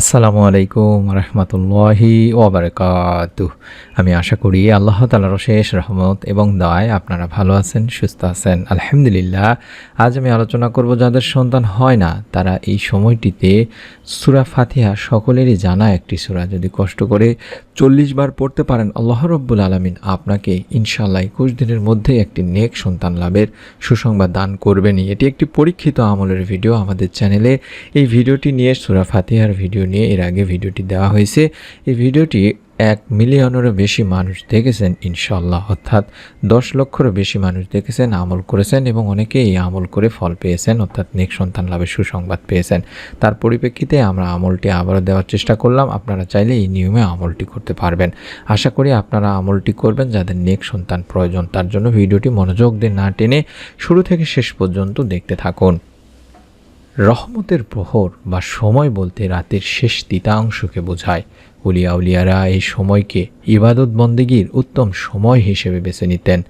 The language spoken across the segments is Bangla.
আসসালামু আলাইকুম রহমতুল্লাহি ওবরকাত আমি আশা করি আল্লাহ তালার শেষ রহমত এবং দয় আপনারা ভালো আছেন, সুস্থ আছেন। আলহামদুলিল্লাহ, আজ আমি আলোচনা করব যাদের সন্তান হয় না, তারা এই সময়টিতে সুরা ফাতিহা সকলেরই জানা একটি সুরা। যদি কষ্ট করে চল্লিশ বার পড়তে পারেন, আল্লাহ রব্বুল আলমিন আপনাকে ইনশাল্লাহ একুশ দিনের মধ্যে একটি নেক সন্তান লাভের সুসংবাদ দান করবেনই। এটি একটি পরীক্ষিত আমলের ভিডিও আমাদের চ্যানেলে। এই ভিডিওটি নিয়ে সুরা ফাতিহার ভিডিও নিয়ে এর আগে ভিডিওটি দেওয়া হয়েছে। এই ভিডিওটি এক মিলিয়নেরও বেশি মানুষ দেখেছেন ইনশাল্লাহ অর্থাৎ দশ লক্ষেরও বেশি মানুষ দেখেছেন, আমল করেছেন এবং অনেকে এই আমল করে ফল পেয়েছেন, অর্থাৎ নেক সন্তান লাভের সুসংবাদ পেয়েছেন। তার পরিপ্রেক্ষিতে আমরা আমলটি আবারও দেওয়ার চেষ্টা করলাম। আপনারা চাইলে এই নিয়মে আমলটি করতে পারবেন। আশা করি আপনারা আমলটি করবেন, যাদের নেক সন্তান প্রয়োজন তার জন্য ভিডিওটি মনোযোগ দিয়ে না টেনে শুরু থেকে শেষ পর্যন্ত দেখতে থাকুন। রহমতের প্রহর বা সময় বলতে রাতের শেষ তিতাংশকে বোঝায়। উলিয়া উলিয়ারা এই সময়কে ইবাদত বন্দেগীর উত্তম সময় হিসেবে বেছে নিতেন।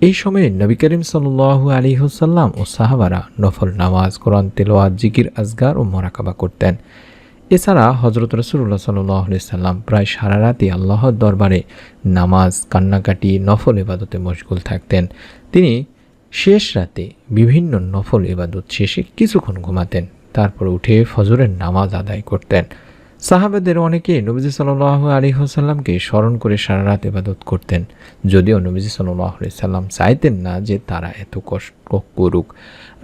এই সময়ে নবী করিম সাল্লু আলী হুসাল্লাম ও সাহাবারা নফল নামাজ, কোরআন তেলোয়াত জিকির, আজগার ও মরাকাবা করতেন। এছাড়া হজরত রসুল্লাহ সাল্লাহ সাল্লাম প্রায় সারা রাতই আল্লাহর দরবারে নামাজ, কান্নাকাটি, নফল ইবাদতে মশগুল থাকতেন। তিনি শেষ রাতে বিভিন্ন নফল ইবাদত শেষে কিছুক্ষণ ঘুমাতেন। তারপর উঠে ফজরের নামাজ আদায় করতেন। সাহাবেদের অনেকে নবীজি সাল্লাহ আলী হোসাল্লামকে স্মরণ করে সারা রাত ইবাদত করতেন। যদিও নবীজি সাল্লাহ সাল্লাম চাইতেন না যে তারা এত কষ্ট করুক।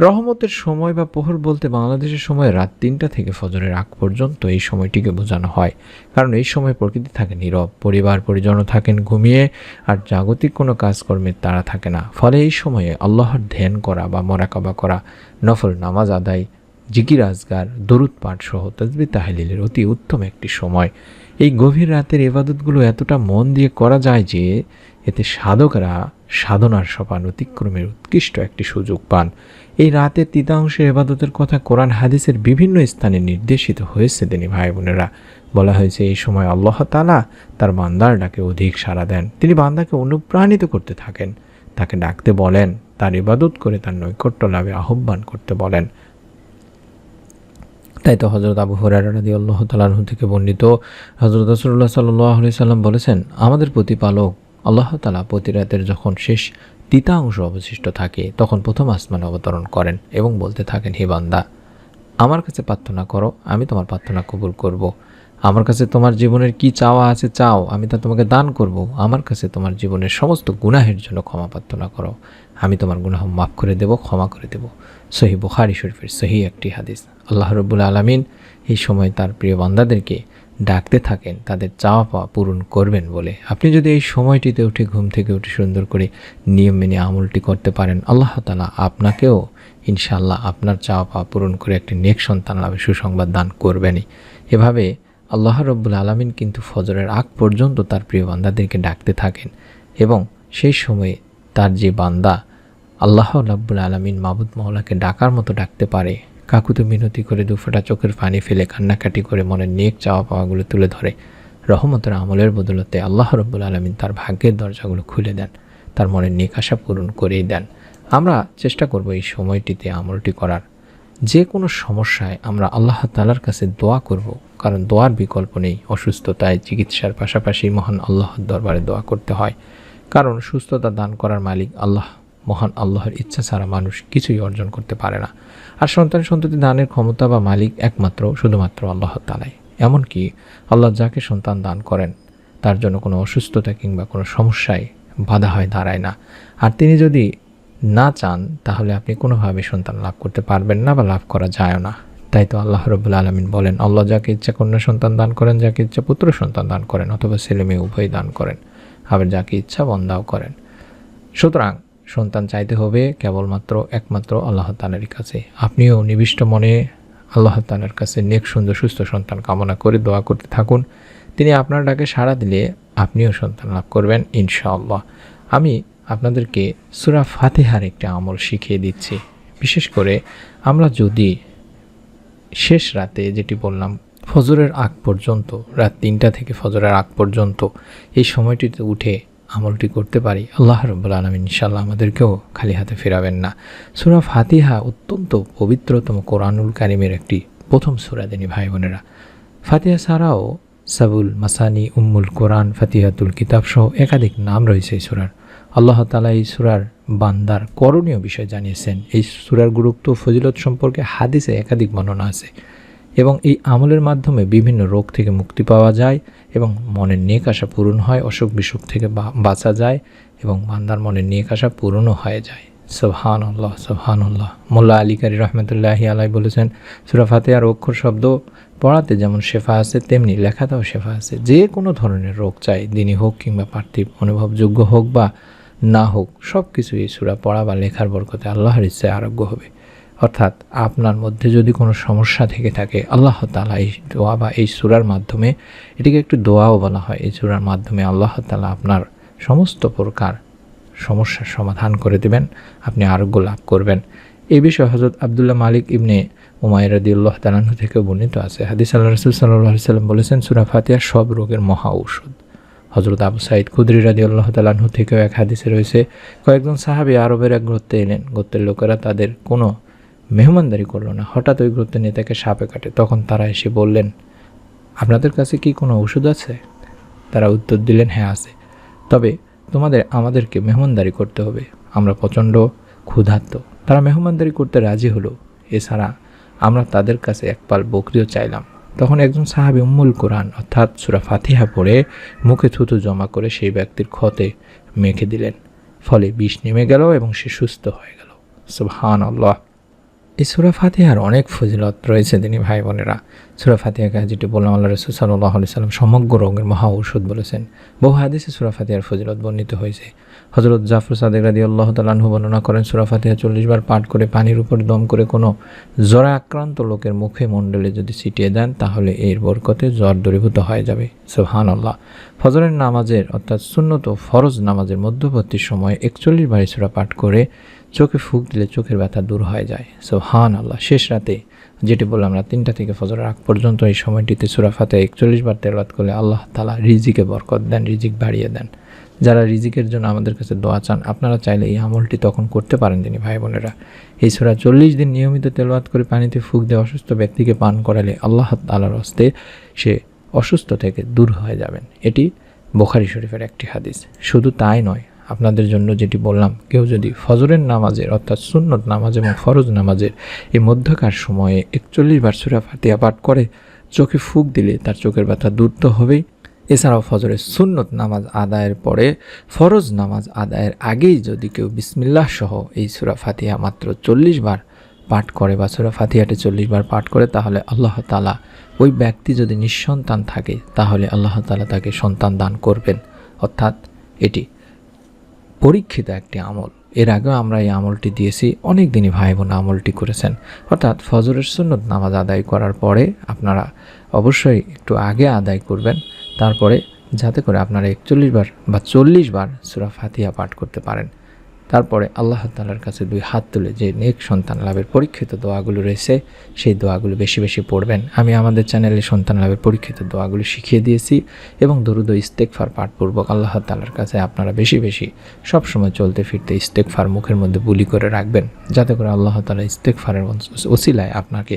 রহমতের সময় বা পোহর বলতে বাংলাদেশের সময় রাত তিনটা থেকে ফজরের আগ পর্যন্ত এই সময়টিকে বোঝানো হয়। কারণ এই সময় প্রকৃতি থাকে নীরব, পরিবার পরিজনও থাকেন ঘুমিয়ে, আর জাগতিক কোনো কাজকর্মের তারা থাকে না। ফলে এই সময়ে আল্লাহর ধ্যান করা বা মরাকাবা করা, নফল নামাজ আদায় জিকির আজগার, দরুদ পাঠ সহ তসবি তাহলিলের অতি উত্তম একটি সময়। এই গভীর রাতের এবাদতগুলো এতটা মন দিয়ে করা যায় যে, এতে সাধকরা সাধনার সপান অতিক্রমের উৎকৃষ্ট একটি সুযোগ পান। এই রাতের তৃতীয়াংশের এবাদতের কথা কোরআন হাদিসের বিভিন্ন স্থানে নির্দেশিত হয়েছে তিনি ভাই বোনেরা বলা হয়েছে, এই সময় আল্লাহ তালা তার বান্দার ডাকে অধিক সাড়া দেন। তিনি বান্দাকে অনুপ্রাণিত করতে থাকেন। তাকে ডাকতে বলেন, তার ইবাদত করে তার নৈকট্য লাভে আহ্বান করতে বলেন। তাই তো হজরত আবু হরারি আল্লাহ তালাহু থেকে বর্ণিত হজরত রসুল্লাহ সাল্লি সাল্লাম বলেছেন, আমাদের প্রতিপালক আল্লাহ তালা প্রতি রাতের যখন শেষ তিতা অংশ অবশিষ্ট থাকে, তখন প্রথম আসমান অবতরণ করেন এবং বলতে থাকেন, হে বান্দা, আমার কাছে প্রার্থনা করো, আমি তোমার প্রার্থনা কবুল করব। আমার কাছে তোমার জীবনের কি চাওয়া আছে চাও, আমি তা তোমাকে দান করব। আমার কাছে তোমার জীবনের সমস্ত গুনাহের জন্য ক্ষমা প্রার্থনা করো। আমি তোমার গুনাহ মাফ করে দেব, ক্ষমা করে দেব। সহি বুখারি শরীফের সহি একটি হাদিস। আল্লাহ রব্বুল আলমিন এই সময় তার প্রিয় বান্দাদেরকে ডাকতে থাকেন, তাদের চাওয়া পাওয়া পূরণ করবেন বলে। আপনি যদি এই সময়টিতে উঠে ঘুম থেকে উঠে সুন্দর করে নিয়ম মেনে আমলটি করতে পারেন, আল্লাহ তালা আপনাকেও ইনশাল্লাহ আপনার চাওয়া পাওয়া পূরণ করে একটি নেক সন্তান লাভে সুসংবাদ দান করবেনই। এভাবে আল্লাহ রব্বুল আলমিন কিন্তু ফজরের আগ পর্যন্ত তার প্রিয় বান্দাদেরকে ডাকতে থাকেন এবং সেই সময়ে তার যে বান্দা আল্লাহ রাব্বুল আলমিন মাবুদ মহলাকে ডাকার মতো ডাকতে পারে কাকুতে মিনতি করে দুফোটা চোখের পানি ফেলে কান্নাকাটি করে মনের নেক চাওয়া পাওয়াগুলো তুলে ধরে। রহমতের আমলের বদলতে আল্লাহ রব্বুল আলমিন তার ভাগ্যের দরজাগুলো খুলে দেন, তার মনের নেক আশা পূরণ করেই দেন। আমরা চেষ্টা করব এই সময়টিতে আমলটি করার। যে কোনো সমস্যায় আমরা আল্লাহ তালার কাছে দোয়া করব। কারণ দোয়ার বিকল্প নেই, অসুস্থতায় চিকিৎসার পাশাপাশি মহান আল্লাহর দরবারে দোয়া করতে হয়। কারণ সুস্থতা দান করার মালিক আল্লাহ, মহান আল্লাহর ইচ্ছা ছাড়া মানুষ কিছুই অর্জন করতে পারে না। আর সন্তান সন্ততি দানের ক্ষমতা বা মালিক একমাত্র, শুধুমাত্র আল্লাহ তালাই। এমনকি আল্লাহ যাকে সন্তান দান করেন, তার জন্য কোনো অসুস্থতা কিংবা কোনো সমস্যায় বাধা হয় দাঁড়ায় না। আর তিনি যদি না চান, তাহলে আপনি কোনোভাবে সন্তান লাভ করতে পারবেন না বা লাভ করা যায় না। তাই তো আল্লাহ রবুল্লা আলমিন বলেন, আল্লাহ যাকে ইচ্ছা কন্যা সন্তান দান করেন, যাকে ইচ্ছা পুত্র সন্তান দান করেন, অথবা ছেলে মেয়ে উভয় দান করেন, আবার যাকে ইচ্ছা বন্দাও করেন। সুতরাং সন্তান চাইতে হবে কেবলমাত্র, একমাত্র আল্লাহ তালার কাছে। আপনিও নিবিষ্ট মনে আল্লাহ তালার কাছে নেক, সুন্দর, সুস্থ সন্তান কামনা করে দোয়া করতে থাকুন। তিনি আপনার ডাকে সাড়া দিলে আপনিও সন্তান লাভ করবেন, ইনশাআল্লাহ। আমি আপনাদেরকে সুরা ফাতেহার একটি আমল শিখিয়ে দিচ্ছি। বিশেষ করে আমরা যদি শেষ রাতে যেটি বললাম, ফজরের আগ পর্যন্ত, রাত তিনটা থেকে ফজরের আগ পর্যন্ত, এই সময়টিতে উঠে আমলটি করতে পারি, আল্লাহ রব্বুল আলমিন ইনশাল্লাহ আমাদেরকেও খালি হাতে ফেরাবেন না। সুরা ফাতিহা অত্যন্ত পবিত্রতম কোরআনুল কারিমের একটি প্রথম সুরা, দেনি ভাই বোনেরা। ফাতিহা ছাড়াও সাবুল মাসানি, উম্মুল কোরআন, ফাতিহাতুল কিতাব সহ একাধিক নাম রয়েছে এই সুরার। আল্লাহ তালা এই সুরার বান্দার করণীয় বিষয় জানিয়েছেন। এই সুরার গুরুত্ব ফজিলত সম্পর্কে হাদিসে একাধিক বর্ণনা আছে এবং এই আমলের মাধ্যমে বিভিন্ন রোগ থেকে মুক্তি পাওয়া যায় এবং মনের নেক আশা পূরণ হয়, অসুখ বিসুখ থেকে বাঁচা যায় এবং বান্দার মনের নেক আশা পূরণও হয়ে যায়। সোহান আল্লাহ সোহান আল্লাহ মোল্লা আলী কারি রহমতুল্লাহি আলাই বলেছেন, সুরা ফাতেহার অক্ষর শব্দ পড়াতে যেমন শেফা আছে, তেমনি লেখাতেও শেফা আছে। যে কোনো ধরনের রোগ চাই, দিনই হোক কিংবা পার্থিব অনুভবযোগ্য হোক বা না হোক সব কিছু এই সুরা পড়া বা লেখার বরকতে আল্লাহর ইচ্ছায় আরোগ্য হবে। অর্থাৎ আপনার মধ্যে যদি কোনো সমস্যা থেকে থাকে, আল্লাহ তালা এই দোয়া বা এই সুরার মাধ্যমে, এটিকে একটু দোয়াও বলা হয়। এই সুরার মাধ্যমে আল্লাহ তালা আপনার সমস্ত প্রকার সমস্যার সমাধান করে দেবেন, আপনি আরোগ্য লাভ করবেন। এই বিষয়ে হজরত আবদুল্লাহ মালিক ইবনে উমায় রদিউল্লাহ তালাহু থেকে বর্ণিত আছে। হাদিস আল্লাহ রসুল সাল্লাহ সাল্লাম বলেছেন, সুরা ফাতিয়া সব রোগের মহা ঔষধ। হজরত আবু সাইদ খুদরি রাদি আল্লাহ তালাহু থেকেও এক হাদিসে রয়েছে, কয়েকজন সাহাবি আরবের এক গ্রত্তে এলেন। গোত্রের লোকেরা তাদের কোনো মেহমানদারি করল না। হঠাৎ ওই গ্রত্তের নেতাকে সাপে কাটে। তখন তারা এসে বললেন, আপনাদের কাছে কি কোনো ওষুধ আছে? তারা উত্তর দিলেন হ্যাঁ আছে। তবে তোমাদের, আমাদেরকে মেহমানদারি করতে হবে। আমরা প্রচণ্ড ক্ষুধার্ত। তারা মেহমানদারি করতে রাজি হলো। এছাড়া আমরা তাদের কাছে এক পাল বকরিও চাইলাম। তখন একজন সাহাবি উম্মুল কোরআন, অর্থাৎ সুরা ফাতিহা পড়ে মুখে থুতু জমা করে সেই ব্যক্তির ক্ষতে মেখে দিলেন। ফলে বিষ নেমে গেল এবং সে সুস্থ হয়ে গেল। সুবহান আল্লাহ এই সুরা ফাতিহার অনেক ফজিলত রয়েছে তিনি ভাই বোনেরা। সুরা ফাতিহাকে যেটি বললাম আল্লাহ রসুল সাল্লাহ সাল্লাম সমগ্র রঙের মহা ঔষধ বলেছেন। বহু হাদিসে সুরা ফাতিহার ফজিলত বর্ণিত হয়েছে। হজরত জাফর সাদেক রাদি আল্লাহ তালাহু বর্ণনা করেন, সুরা ফাতিহা চল্লিশ বার পাঠ করে পানির উপর দম করে কোনো জ্বরে আক্রান্ত লোকের মুখে মণ্ডলে যদি ছিটিয়ে দেন, তাহলে এর বরকতে জ্বর দূরীভূত হয়ে যাবে। সুবহান আল্লাহ ফজরের নামাজের অর্থাৎ সুন্নত ফরজ নামাজের মধ্যবর্তী সময়ে একচল্লিশ বার সুরা পাঠ করে চোখে ফুক দিলে চোখের ব্যথা দূর হয়ে যায়। সো হান আল্লাহ শেষ রাতে যেটি বললাম আমরা তিনটা থেকে ফজরের আগ পর্যন্ত এই সময়টিতে সুরা ফাতে একচল্লিশ বার তেলাওয়াত করলে আল্লাহ তালা রিজিকে বরকত দেন, রিজিক বাড়িয়ে দেন। যারা রিজিকের জন্য আমাদের কাছে দোয়া চান, আপনারা চাইলে এই আমলটি তখন করতে পারেন তিনি ভাই বোনেরা। এই সুরা চল্লিশ দিন নিয়মিত তেলাওয়াত করে পানিতে ফুক দিয়ে অসুস্থ ব্যক্তিকে পান করালে আল্লাহ তালার হস্তে সে অসুস্থ থেকে দূর হয়ে যাবেন। এটি বোখারি শরীফের একটি হাদিস। শুধু তাই নয় আপনাদের জন্য যেটি বললাম, কেউ যদি ফজরের নামাজের অর্থাৎ সুন্নত নামাজ এবং ফরজ নামাজের এই মধ্যকার সময়ে একচল্লিশ বার সুরা ফাতিয়া পাঠ করে চোখে ফুক দিলে তার চোখের ব্যথা দূর তো হবেই। এছাড়াও ফজরের সুন্নত নামাজ আদায়ের পরে ফরজ নামাজ আদায়ের আগেই যদি কেউ বিসমিল্লাহ সহ এই সুরা ফাতিহা মাত্র চল্লিশ বার পাঠ করে বা সুরা ফাতিহাটে চল্লিশ বার পাঠ করে, তাহলে আল্লাহ তালা ওই ব্যক্তি যদি নিঃসন্তান থাকে, তাহলে আল্লাহ তালা তাকে সন্তান দান করবেন। অর্থাৎ এটি পরীক্ষিত একটি আমল। এর আগেও আমরা এই আমলটি দিয়েছি, অনেক দিনই ভাই বোন আমলটি করেছেন। অর্থাৎ ফজরের সুন্নত নামাজ আদায় করার পরে আপনারা অবশ্যই একটু আগে আদায় করবেন, তারপরে যাতে করে আপনারা একচল্লিশ বার বা চল্লিশ বার সুরা ফাতিহা পাঠ করতে পারেন। তারপরে আল্লাহ তালার কাছে দুই হাত তুলে যে নেক সন্তান লাভের পরীক্ষিত দোয়াগুলো রয়েছে, সেই দোয়াগুলো বেশি বেশি পড়বেন। আমি আমাদের চ্যানেলে সন্তান লাভের পরীক্ষিত দোয়াগুলো শিখিয়ে দিয়েছি এবং দরুদ ইস্তেকফার পাঠপূর্বক আল্লাহ তালার কাছে আপনারা বেশি বেশি সবসময় চলতে ফিরতে ইস্তেকফার মুখের মধ্যে বুলি করে রাখবেন, যাতে করে আল্লাহ তালা ইস্তেকফারের ওসিলায় আপনাকে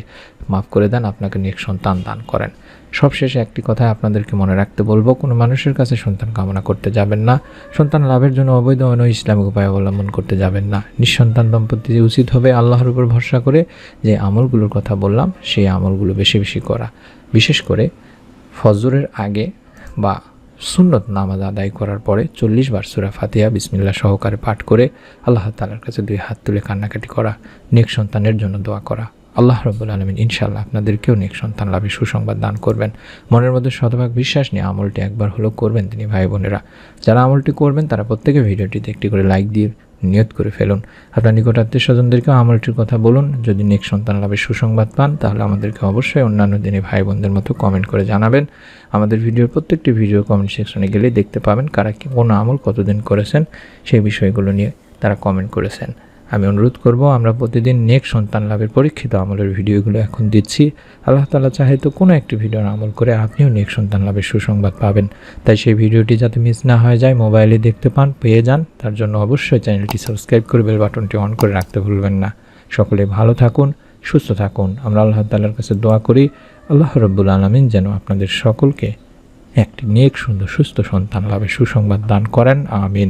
মাফ করে দেন, আপনাকে নেক সন্তান দান করেন। সবশেষে একটি কথা আপনাদেরকে মনে রাখতে বলব, কোনো মানুষের কাছে সন্তান কামনা করতে যাবেন না, সন্তান লাভের জন্য অবৈধ অন ইসলামিক উপায় অবলম্বন করতে যাবেন না। নিঃসন্তান দম্পতি উচিত হবে আল্লাহর উপর ভরসা করে যে আমলগুলোর কথা বললাম, সেই আমলগুলো বেশি বেশি করা। বিশেষ করে ফজরের আগে বা সুন্নত নামাজ আদায় করার পরে চল্লিশ বার সুরা ফাতিহা বিসমিল্লা সহকারে পাঠ করে আল্লাহ তালার কাছে দুই হাত তুলে কান্নাকাটি করা, নেক সন্তানের জন্য দোয়া করা। আল্লাহ রব্বুল আলমিন ইনশাল্লাহ আপনাদেরকেও নেক সন্তান লাভের সুসংবাদ দান করবেন। মনের মধ্যে শতভাগ বিশ্বাস নিয়ে আমলটি একবার হলেও করবেন তিনি ভাই বোনেরা। যারা আমলটি করবেন, তারা প্রত্যেকে ভিডিওটিতে একটি করে লাইক দিয়ে নিয়ত করে ফেলুন। আপনার নিকট আত্মীয় স্বজনদেরকেও আমলটির কথা বলুন। যদি নেক সন্তান লাভের সুসংবাদ পান, তাহলে আমাদেরকে অবশ্যই অন্যান্য দিনে ভাই বোনদের মতো কমেন্ট করে জানাবেন। আমাদের ভিডিওর প্রত্যেকটি ভিডিও কমেন্ট সেকশনে গেলে দেখতে পাবেন কারা কি কোন আমল কতদিন করেছেন, সেই বিষয়গুলো নিয়ে তারা কমেন্ট করেছেন। আমি অনুরোধ করব, আমরা প্রতিদিন নেক সন্তান লাভের পরীক্ষিত আমলের ভিডিওগুলো এখন দিচ্ছি। আল্লাহ তালা চাহে তো কোনো একটি ভিডিওর আমল করে আপনিও নেক সন্তান লাভের সুসংবাদ পাবেন। তাই সেই ভিডিওটি যাতে মিস না হয়ে যায়, মোবাইলে দেখতে পান, পেয়ে যান। তার জন্য অবশ্যই চ্যানেলটি সাবস্ক্রাইব করে বেল বাটনটি অন করে রাখতে ভুলবেন না। সকলে ভালো থাকুন, সুস্থ থাকুন। আমরা আল্লাহ তালার কাছে দোয়া করি, আল্লাহ রব্বুল আলমিন যেন আপনাদের সকলকে একটি নেক, সুন্দর, সুস্থ সন্তান লাভের সুসংবাদ দান করেন। আমিন।